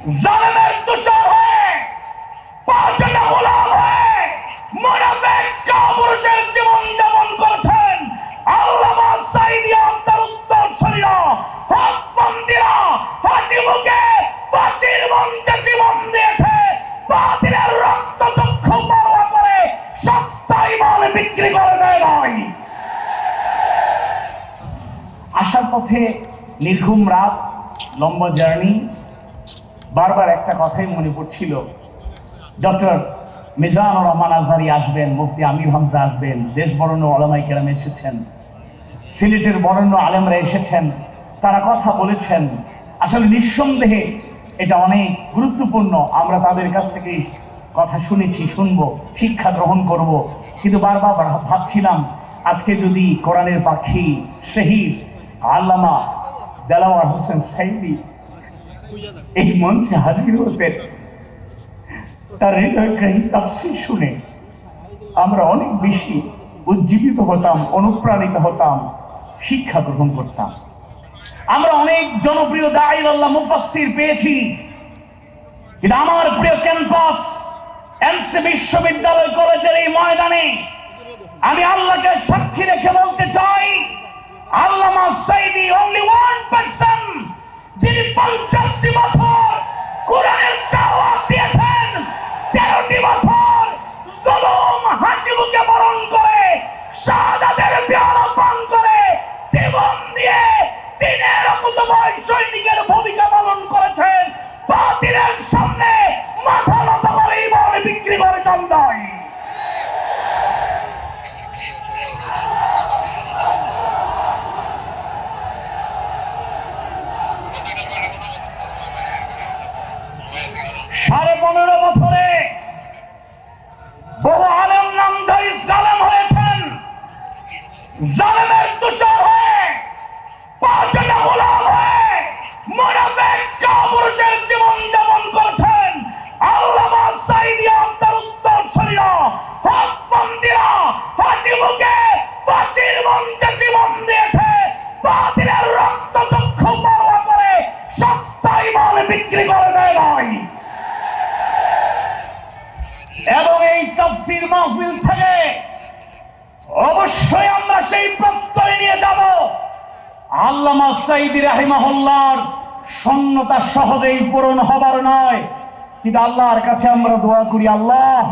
জালেমের তুষার হয়ে, পাঁচটা গোলাম হয়ে মোনাফেক কাপুরুষের জীবন যাপন করছেন। আল্লামা সাইদি আব্দুল উত্তরসূরিরা হকবন্দিরা হাসি মুখে ফাঁসির মঞ্চে জীবন দিয়েছে। বাতিলের রক্ত চক্ষু পরোয়া করে সস্তায় মাল বিক্রি করে দেয় নয় আসার পথে নির্ঘুম রাত, লম্বা জার্নি বারবার একটা কথাই মনে পড়ছিল। ডক্টর মিজানুর রহমান আজহারি আসবেন, মুফতি আমির হামজা আসবেন দেশ বরণ্য আলমাই কেরাম এসেছেন, সিলেটের বরণ্য আলেমরা এসেছেন, তারা কথা বলেছেন। আসলে নিঃসন্দেহে এটা অনেক গুরুত্বপূর্ণ। আমরা তাদের কাছ থেকে কথা শুনেছি, শুনব, শিক্ষা গ্রহণ করব। কিন্তু বারবার ভাবছিলাম, আজকে যদি কোরআনের পাখি শহীদ আল্লামা দেলাওয়ার হোসেন সাইদি এই মঞ্চে হাজির হতেন তার হৃদয়গ্রাহী তাফসির শুনে আমরা অনেক বেশি উজ্জীবিত হতাম, অনুপ্রাণিত হতাম, শিক্ষা গ্রহণ করতাম। আমরা অনেক জনপ্রিয় দাইল আল্লাহ মুফাসসির পেয়েছি। কিন্তু আমার প্রিয় ক্যাম্পাস, এমসি বিশ্ববিদ্যালয় কলেজের এই ময়দানে আমি আল্লাহকে সাক্ষী রেখে বলতে চাই, আল্লামা সাইদি অনলি ওয়ান পারসন যিনি পঞ্চাশটি বছর কোরআনের দাওয়াত দিয়েছেন তেরোটি বছর জলম হাকিমকে বরণ করে শাহাদাতের পেয়ারা রাহিমাহুল্লাহর শূন্যতা সহজেই পূরণ হবার নয়। কিন্তু আল্লাহর কাছে আমরা দোয়া করি, আল্লাহ,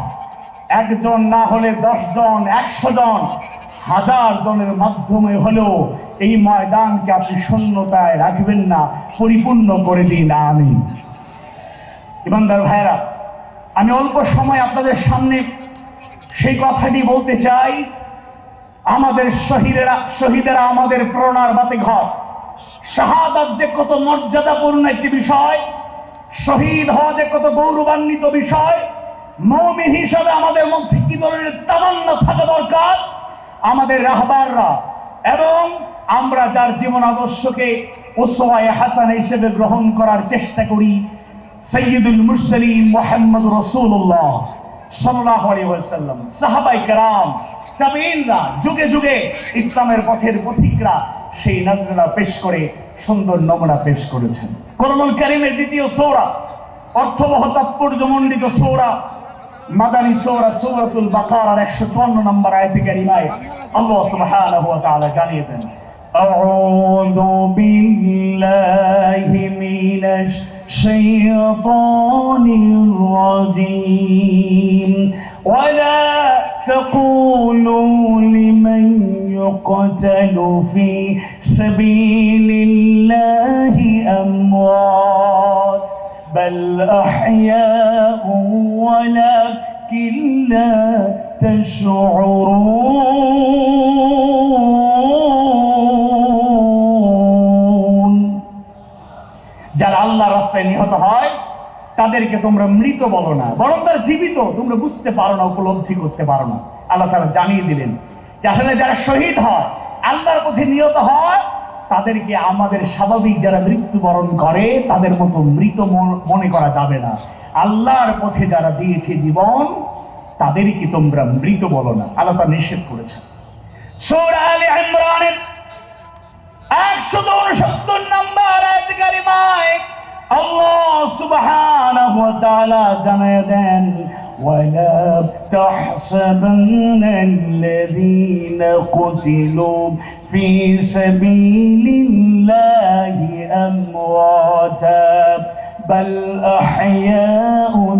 একজন না হলে দশ জন, একশো জন, হাজার জনের মাধ্যমে হলেও এই ময়দানকে আপনি শূন্যতায় রাখবেন না, পরিপূর্ণ করে দিন আমি ইমানদার ভাইরা আমি অল্প সময় আপনাদের সামনে সেই কথাটি বলতে চাই। আমাদের শহীদেরা শহীদেরা আমাদের প্রেরণার বাতে ঘর শাহাদাত যে কত মর্যাদাপূর্ণ একটি বিষয়, শহীদ হওয়া যে কত গৌরবান্বিত বিষয়, মৌমিন হিসাবে আমাদের মধ্যে কি ধরনের তামান্না থাকা দরকার? আমাদের রাহবাররা এবং আমরা যার জীবন আদর্শকে ওসোয়ায় হাসান হিসেবে গ্রহণ করার চেষ্টা করি সৈয়দুল মুরসালিন মোহাম্মদ রসুল্লাহ সাল্লাহ আলাইসাল্লাম সাহাবাই কারাম তাবিনরা যুগে যুগে ইসলামের পথের পথিকরা সেই নাজরা পেশ করে সুন্দর নমুনা পেশ করেছেন করমুল করিমের দ্বিতীয় সৌরা অর্থবহ তাৎপর্যমণ্ডিত সৌরা মাদানী সৌরা সৌরাতুল বাকারার একশো চুয়ান্ন নম্বর আয়তে কারিমায় আল্লাহ সুবহানাহু ওয়া তাআলা জানিয়ে দেন أعوذ بالله من الشيطان الرجيم ولا تقولوا لمن يقتل في سبيل الله أموات بل أحياء ولكن لا تشعرون যারা আল্লাহ রাস্তায় নিহত হয় তাদেরকে তোমরা মৃত বলো না বরং তারা জীবিত তোমরা বুঝতে পারো না উপলব্ধি করতে পারো না আল্লাহ তারা জানিয়ে দিলেন আসলে যারা শহীদ হয়, আল্লাহর পথে নিহত হয়, তাদেরকে আমাদের স্বাভাবিক যারা মৃত্যুবরণ করে, তাদের মতো মৃত মনে করা যাবে না। আল্লাহর পথে যারা দিয়েছে জীবন, তাদেরকে তোমরা মৃত বলো না। আল্লাহ তা নিষেধ করেছেন। সূরা আলে আল্লাহ জানায় দেন ওয়ালা তাহসাবান্নাল্লাযীনা কুতিলু ফি সাবিলিল্লাহি আমওয়াতা بل أحياء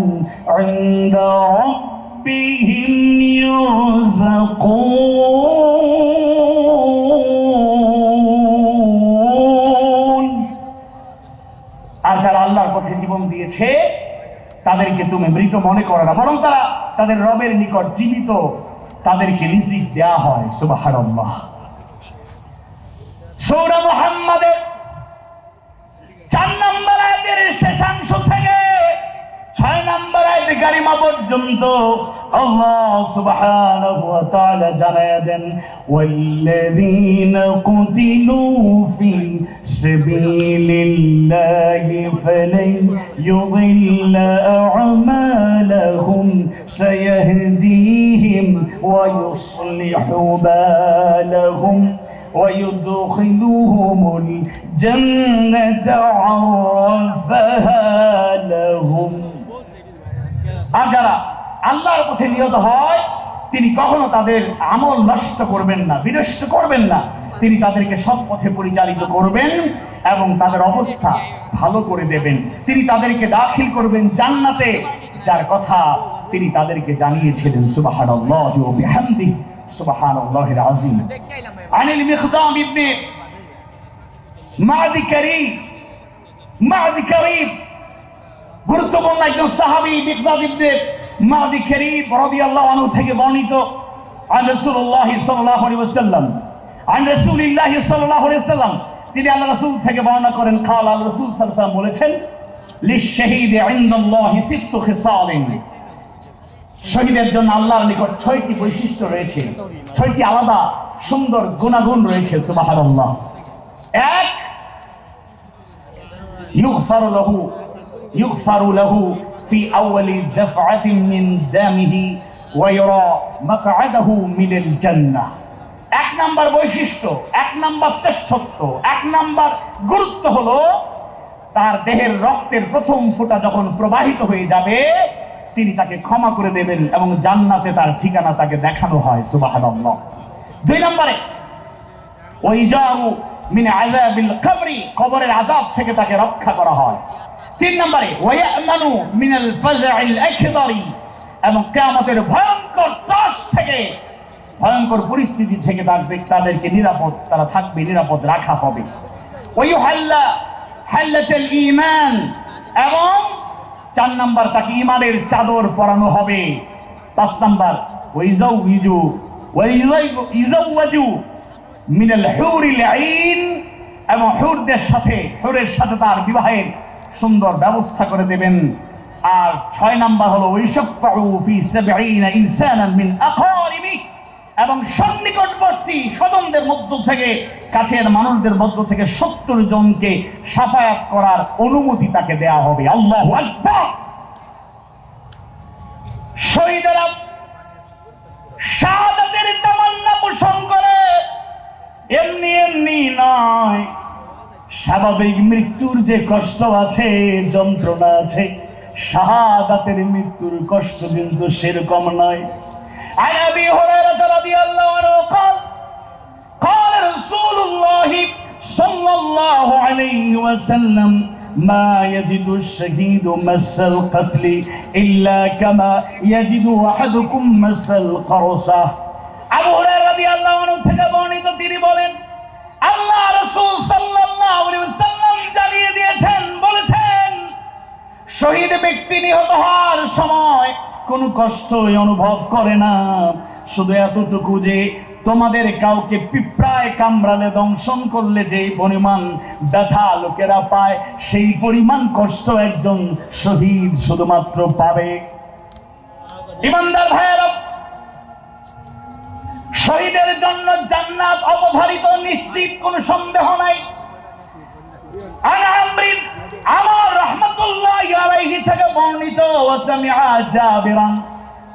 عند ربهم يرزقون আর যারা আল্লাহর পথে জীবন দিয়েছে তাদেরকে তুমি মৃত মনে করো না, বরং তারা তাদের রবের নিকট জীবিত, তাদেরকে রিজিক দেয়া হয়, সুবহানাল্লাহ। সূরা মুহাম্মাদের চার নম্বর আয়াতের শেষাংশ থেকে পর্যন্ত আল্লাহ সুবহানাহু ওয়া তাআলা জানায় দেন ওয়াল্লাযীনা কুতিলু ফি সাবিলিল্লাহি ফালান ইউদিল্লা আ'মালাহুম সায়াহদিহিম ওয়া ইউসলিহু বালাহুম ويدخلهم الجنة عرفها لهم আর যারা আল্লাহর পথে নিহত হয়, তিনি কখনো তাদের আমল নষ্ট করবেন না, বিনষ্ট করবেন না। তিনি তাদেরকে সৎ পথে পরিচালিত করবেন এবং তাদের অবস্থা ভালো করে দেবেন। তিনি তাদেরকে দাখিল করবেন জান্নাতে, যার কথা তিনি তাদেরকে জানিয়েছিলেন সুবাহান বিহামদি সুবাহান আল্লাহের রাজিম আনিল মিখদাম ইবনে মাদি কারি মাদি কারি, গুরুত্বপূর্ণ একজন সাহাবি মিখদাদ ইবনে মাদি খেরিফ আল্লাহ আনু থেকে বর্ণিত আন রসুল্লাহ সাল্লাহ সাল্লাম আন রসুলিল্লাহ তিনি আল্লাহ থেকে বর্ণনা করেন খাল রসুল সাল্লাম বলেছেন লিশাহিদ ইনদাল্লাহ সিত্তু জন্য আল্লাহর নিকট ছয়টি বৈশিষ্ট্য রয়েছে, ছয়টি আলাদা সুন্দর গুণাগুণ রয়েছে, সুবহানাল্লাহ। في أول دفعة من دمه ويرى مقعده من الجنة এক নাম্বার বৈশিষ্ট্য এক নাম্বার শ্রেষ্ঠত্ব এক নাম্বার গুরুত্ব হলো তার দেহের রক্তের প্রথম ফোঁটা যখন প্রবাহিত হয়ে যাবে তিনি তাকে ক্ষমা করে দেবেন এবং জান্নাতে তার ঠিকানা তাকে দেখানো হয় সুবহানাল্লাহ দুই নম্বরে ওইজারু মিন আযাবিল কবরি কবরের আযাব থেকে তাকে রক্ষা করা হয় তিন নম্বরে, ওয়ায়ামানু মিনাল ফাজআইল আকবারি। এবং কিয়ামতের ভয়ঙ্কর ত্রাস থেকে, ভয়ঙ্কর পরিস্থিতি থেকে তাদের তাদেরকে নিরাপদ তারা থাকবে, নিরাপদ রাখা হবে। ওয়ুহাল্লা হাল্লাতুল ঈমান। এবং চার নাম্বার, তাকে ইমানের চাদর পরানো হবে। পাঁচ নাম্বার ওয়াইজাউইজু ওয়াইজাউওয়াজু মিনাল হুরিল আইন। এবং হুরদের সাথে হুরের সাথে তার বিবাহের সুন্দর ব্যবস্থা করে দেবেন। আর ছয় নাম্বার হলো এবং সন্নিকটবর্তী স্বজনদের মধ্য থেকে, কাছের মানুষদের মধ্য থেকে সত্তর জনকে সাফায়াত করার অনুমতি তাকে দেয়া হবে। আল্লাহ শহীদেরা তামান্না পোষণ করে। এমনি এমনি নয়। স্বাভাবিক মৃত্যুর যে কষ্ট আছে যন্ত্রণা আছে শাহাদাতের মৃত্যুর কষ্ট কিন্তু সেরকম নয় عن ابي هريره رضي الله عنه قال قال رسول الله صلى الله عليه وسلم ما يجد الشهيد مس القتل الا كما يجد احدكم مس القرصه আবু হুরায়রা রাদিয়াল্লাহু আনহু থেকে বর্ণিত তিনি বলেন আল্লাহ রাসূল ওয়াসাল্লাম জানিয়ে দিয়েছেন, বলেছেন, শহীদ ব্যক্তি নিহত হওয়ার সময় কোনো কষ্টই অনুভব করে না। শুধু এতটুকু যে তোমাদের কাউকে পিঁপড়ায় কামড়ালে, দংশন করলে যে পরিমাণ ব্যথা লোকেরা পায়, সেই পরিমাণ কষ্ট একজন শহীদ শুধুমাত্র পাবে। ইমানদার ভাইয়েরা শহীদের জন্য জান্নাত অপভারিত নিশ্চিত কোন সন্দেহ নাই।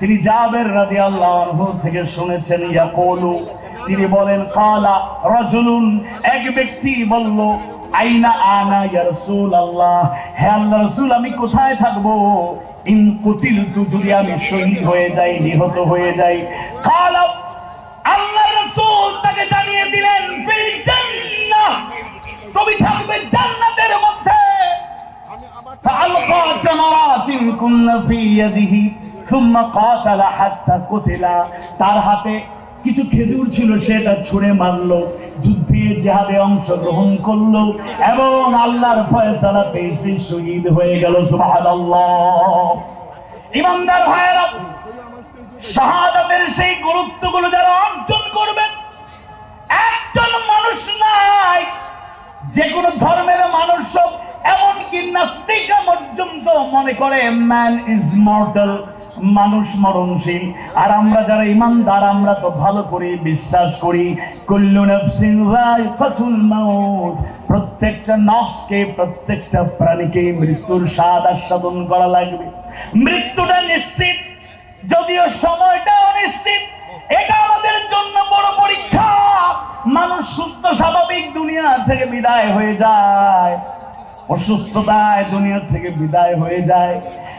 তিনি শুনেছেন তিনি বলেন, কালা রজুলুন, এক ব্যক্তি বলল, আইনা আনা ইয়া আল্লাহ হে আল্লাহ রসুল, আমি কোথায় থাকব? ইন কুতিলতু যদি আমি শহীদ হয়ে যাই, নিহত হয়ে যাই। কালা তাকে জানিয়ে দিলেন ফিল জান্নাহ তুমি থাকবে জান্নাতের মধ্যে فألقى ثمرات كن في يده ثم قاتل حتى قتل তার হাতে কিছু খেজুর ছিল সেটা ছুঁড়ে মারলো যুদ্ধে জেহাদে অংশগ্রহণ করলো এবং আল্লাহর ফয়সালাতে সে শহীদ হয়ে গেল সুবহানাল্লাহ ইমানদার ভাইয়েরা শাহাদাতের সেই গুরুত্বগুলো যারা অর্জন করবেন একজন মানুষ নাই, যে কোনো ধর্মের মানুষ এমনকি নাস্তিকা পর্যন্ত মনে করে ম্যান ইজ মর্টাল মানুষ মরণশীল। আর আমরা যারা ইমানদার, আমরা তো ভালো করে বিশ্বাস করি, কুল্লু নাফসিন যায়কাতুল মাউত। প্রত্যেকটা নফসকে, প্রত্যেকটা প্রাণীকে মৃত্যুর স্বাদ আস্বাদন করা লাগবে। মৃত্যুটা নিশ্চিত, যদিও সময়টা অনিশ্চিত স্বাভাবিক দুনিয়া থেকে বিদায় হয়ে যায়। অসুস্থতায় দুনিয়া থেকে বিদায় হয়ে যায়।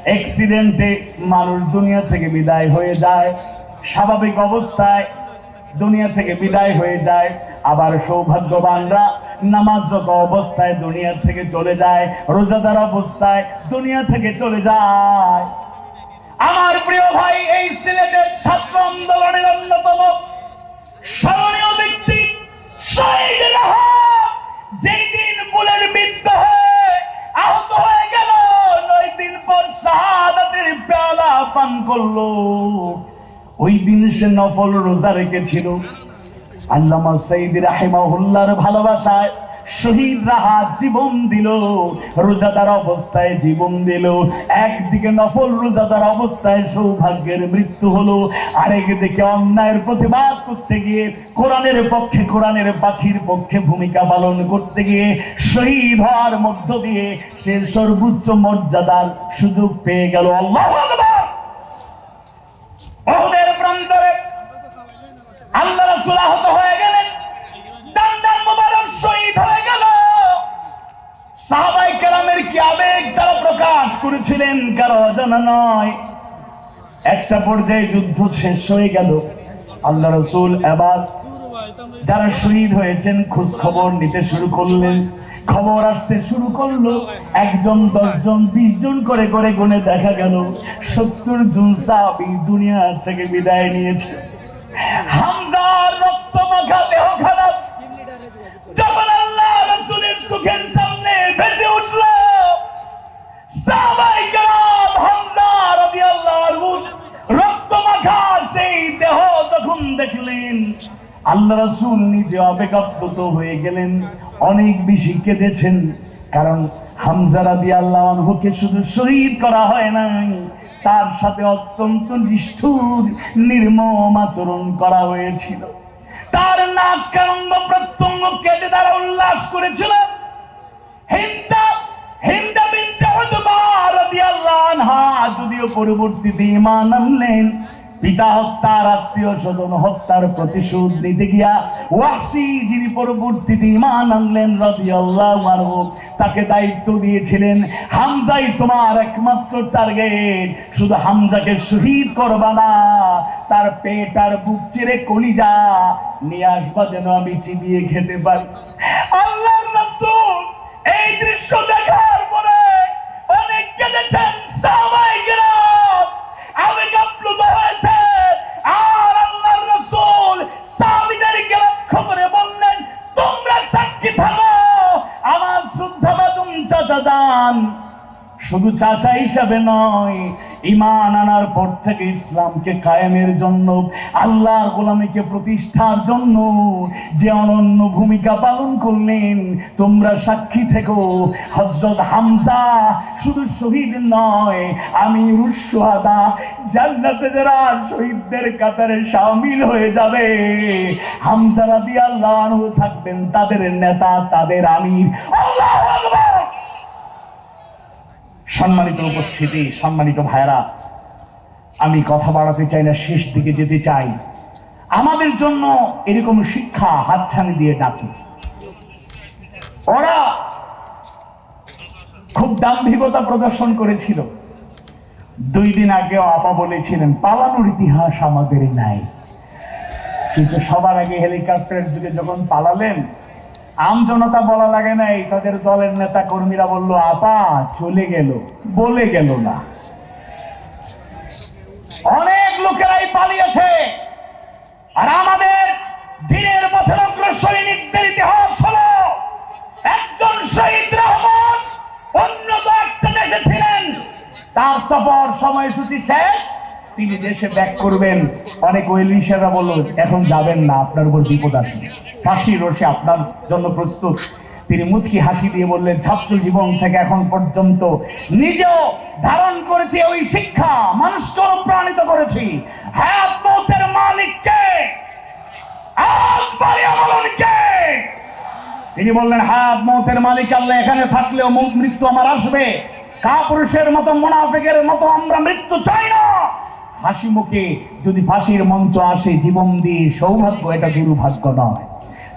অ্যাক্সিডেন্টে মানুষ দুনিয়া থেকে বিদায় হয়ে যায়। স্বাভাবিক অবস্থায় দুনিয়া থেকে বিদায় হয়ে যায়। আবার সৌভাগ্যবানরা নামাজরত অবস্থায় দুনিয়া থেকে চলে যায়। রোজাদার অবস্থায় দুনিয়া থেকে চলে যায়। আমার প্রিয় ভাই, এই সিলেটের ছাত্র আন্দোলনের অন্যতম ওই দিন সে নফল রোজা রেখেছিল। আল্লামা সাইদ রাহিমাহুল্লাহর ভালোবাসায় শহীদ রাহা জীবন দিল, রোজাদার অবস্থায় জীবন দিল। একদিকে নফল রোজাদার অবস্থায় সৌভাগ্যের মৃত্যু হলো, আরেকদিকে অন্যায়ের প্রতিবাদ করতে গিয়ে কোরআনের পক্ষে, কোরআনের পাখির পক্ষে ভূমিকা পালন করতে গিয়ে শহীদ হওয়ার মধ্য দিয়ে সে সর্বোচ্চ মর্যাদার সুযোগ পেয়ে গেল। আল্লাহ রাসূল আহত হয়ে গেলেন দান্দান মুবারক শহীদ হয়ে গেল। সাহাবাই কেরামের কি আবেগ তারা প্রকাশ করেছিলেন? কারও অজানা নয়। একটা পর্যায়ে যুদ্ধ শেষ হয়ে গেল। আল্লাহ রসুল যারা শহীদ হয়েছেন খোঁজ খবর নিতে শুরু করলেন। খবর আসতে শুরু করল। একজন, দশজন বিশ জন করে করে গুনে দেখা গেল। সত্তর জন সাহাবি দুনিয়া থেকে বিদায় নিয়েছে। হামজার রক্ত দেহ খারাপ। যখন আল্লাহ রসুলের চোখের সামনে ভেসে উঠল সাহাবাই কেরাম হামজা রাদিয়াল্লাহু রক্ত সেই দেহ যখন দেখলেন, আল্লাহ রাসূল নিজে আবেগাপ্লুত হয়ে গেলেন, অনেক বেশি কেঁদেছেন, কারণ হামজা রাদিয়াল্লাহু আনহুকে শুধু শহীদ করা হয় নাই তার সাথে অত্যন্ত নিষ্ঠুর, নির্মম আচরণ করা হয়েছিল। তার নাক কারঙ্গ প্রত্যঙ্গ কেটে তারা উল্লাস করেছিল। হিন্দা হিন্দা বিনতে উতবা রাদিয়াল্লাহু আনহা যদিও পরবর্তীতে ঈমান আনলেন পিতা হত্যার আত্মীয় স্বজন হত্যার প্রতিশোধ নিতে গিয়া ওয়াসি যিনি পরবর্তীতে ঈমান আনলেন রাদিয়াল্লাহু আনহু, তাকে দায়িত্ব দিয়েছিলেন, হামজাই তোমার একমাত্র টার্গেট। শুধু হামজাকে শহীদ করবা না, তার পেট আর বুক চিরে কলিজা নিয়ে আসবা যেন আমি চিবিয়ে খেতে পারি। আল্লাহ এই দৃশ্য দেখার শুধু চাচা হিসাবে নয় ইমান আনার পর থেকে ইসলামকে কায়েমের জন্য, আল্লাহর গোলামীকে প্রতিষ্ঠার জন্য যে অনন্য ভূমিকা পালন করলেন, তোমরা সাক্ষী থেকো হজরত হামজা শুধু শহীদ নয় আমি রুশাদা জান্নাতে যারা শহীদদের কাতারে সামিল হয়ে যাবে, হামজা রাদিয়াল্লাহু আনহু থাকবেন, তাদের নেতা, তাদের আমির, আল্লাহু সম্মানিত উপস্থিতি, সম্মানিত ভাইরা আমি কথা বাড়াতে চাই না, শেষ দিকে যেতে চাই। আমাদের জন্য এরকম শিক্ষা হাতছানি দিয়ে ডাকি। ওরা খুব দাম্ভিকতা প্রদর্শন করেছিল। দুই দিন আগেও আপা বলেছিলেন, পালানোর ইতিহাস আমাদের নাই। কিন্তু সবার আগে হেলিকপ্টারের যুগে যখন পালালেন আম জনতা বলা লাগে নাই, তাদের দলের নেতা কর্মীরা বলল, আপা, চলে গেল। বলে গেল না। অনেক লোকেরাই পালিয়েছে। আর আমাদের দিনের বছর অগ্রসৈনিকদের ইতিহাস হলো একজন শহীদ রহমান অন্য দেশে ছিলেন তার সফর সময়সূচি শেষ। তিনি দেশে ব্যাক করবেন। অনেক ওয়েলিশাররা বলল, এখন যাবেন না, আপনার উপর বিপদ আছে ফাঁসি রসে আপনার জন্য প্রস্তুত। তিনি মুচকি হাসি দিয়ে বললেন, ছাত্র জীবন থেকে এখন পর্যন্ত নিজেও ধারণ করেছি ওই শিক্ষা, মানুষকে অনুপ্রাণিত করেছি। হ্যাঁ মালিককে তিনি বললেন হাত মৌতের মালিক আল্লাহ, এখানে থাকলেও মৃত্যু আমার আসবে। কাপুরুষের মতো, মোনাফেকের মতো আমরা মৃত্যু চাই না। হাসি মুখে যদি ফাঁসির মঞ্চ আসে, জীবন দিয়ে সৌভাগ্য এটা দুর্ভাগ্য নয়।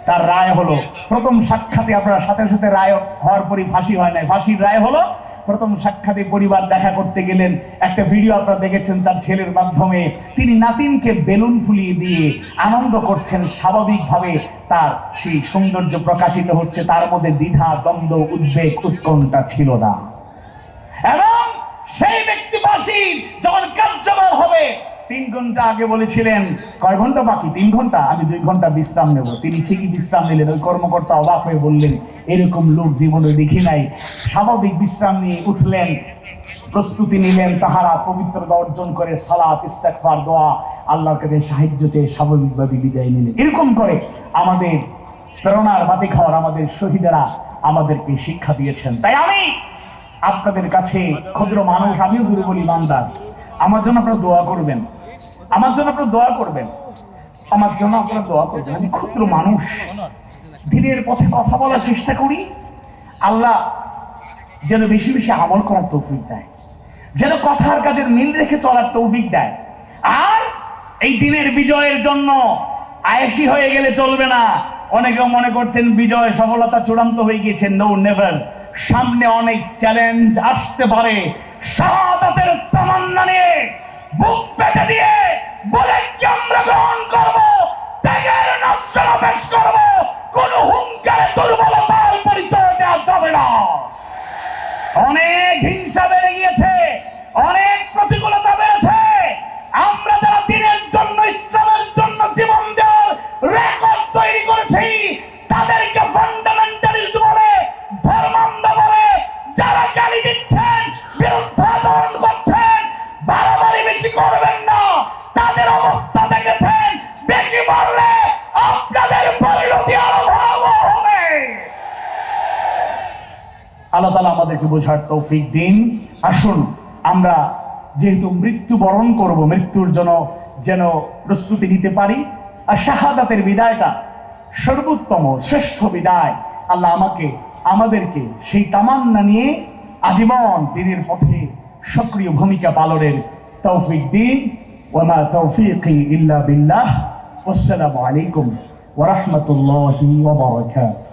তার রায় হলো, প্রথম সাক্ষাতে আপনার সাথে সাথে রায় হওয়ার পরই ফাঁসি হয় নাই। ফাঁসির রায় হলো, প্রথম সাক্ষাতে পরিবার দেখা করতে গেলেন। একটা ভিডিও আপনারা দেখেছেন, তার ছেলের মাধ্যমে। তিনি নাতিনকে বেলুন ফুলিয়ে দিয়ে আনন্দ করছেন। স্বাভাবিকভাবে তার সেই সৌন্দর্য প্রকাশিত হচ্ছে। তার মধ্যে দ্বিধা, দ্বন্দ্ব, উদ্বেগ, উৎকণ্ঠা ছিল না। এবং সেই ব্যক্তি ফাঁসি যখন কার্যকর হবে, তিন ঘণ্টা আগে বলেছিলেন, কয় ঘণ্টা বাকি? তিন ঘণ্টা? আমি দুই ঘণ্টা বিশ্রাম নেব। তিনি ঠিকই বিশ্রাম নিলেন। ওই কর্মকর্তা অবাক হয়ে বললেন, এরকম লোক জীবনে দেখি নাই। স্বাভাবিক বিশ্রাম নিয়ে উঠলেন, প্রস্তুতি নিলেন, তাহারা পবিত্রতা অর্জন করে, সালাত ইস্তেকফার দোয়া, আল্লাহর কাছে সাহায্য চেয়ে স্বাভাবিকভাবে বিদায় নিলেন। এরকম করে আমাদের প্রেরণার বাতি খাওয়ার আমাদের শহীদেরা আমাদেরকে শিক্ষা দিয়েছেন। তাই আমি আপনাদের কাছে ক্ষুদ্র মানুষ, আমিও দুর্বল ইমানদার আমার জন্য আপনারা দোয়া করবেন। আমার জন্য আপনারা দোয়া করবেন। আমার জন্য আপনারা দোয়া করবেন। আমি ক্ষুদ্র মানুষ। দিনের পথে কথা বলার চেষ্টা করি। আল্লাহ যেন বেশি বেশি আমল করার তৌফিক দেয়। যেন কথার কাজের মিল রেখে চলার তৌফিক দেয়। আর এই দিনের বিজয়ের জন্য আয়েসি হয়ে গেলে চলবে না। অনেকে মনে করছেন বিজয় সফলতা চূড়ান্ত হয়ে গিয়েছে। নো নেভার সামনে অনেক চ্যালেঞ্জ আসতে পারে। শাহাদাতের তামান্না নিয়ে, বুক দিয়ে বলে কি আমরা গ্রহণ করব? ত্যাগের নশ্বর পেশ করব। কোন হুঙ্কারে দুর্বলতার পরিচয় দেওয়া যাবে না। অনেক হিংসা বেড়ে গিয়েছে, অনেক প্রতিকূলতা বেড়েছে। আমরা যারা দিনের জন্য, ইসলামের জন্য জীবন দেওয়ার রেকর্ড তৈরি করবেন না। তাদের অবস্থা দেখেছেন। বেশি আপনাদের পরিণতি হবে। আল্লাহ তালা আমাদেরকে বোঝার তৌফিক দিন। আসুন, আমরা যেহেতু মৃত্যু বরণ করব, মৃত্যুর জন্য যেন প্রস্তুতি নিতে পারি, আর শাহাদাতের বিদায়টা সর্বোত্তম, শ্রেষ্ঠ বিদায়। আল্লাহ আমাকে, আমাদেরকে সেই তামান্না নিয়ে আজীবন দিনের পথে সক্রিয় ভূমিকা পালনের তৌফিক দিন ওমা তৌফিকি ইল্লা বিল্লাহ আসসালামু আলাইকুম ওয়া রাহমাতুল্লাহি ওয়া বারাকাতুহু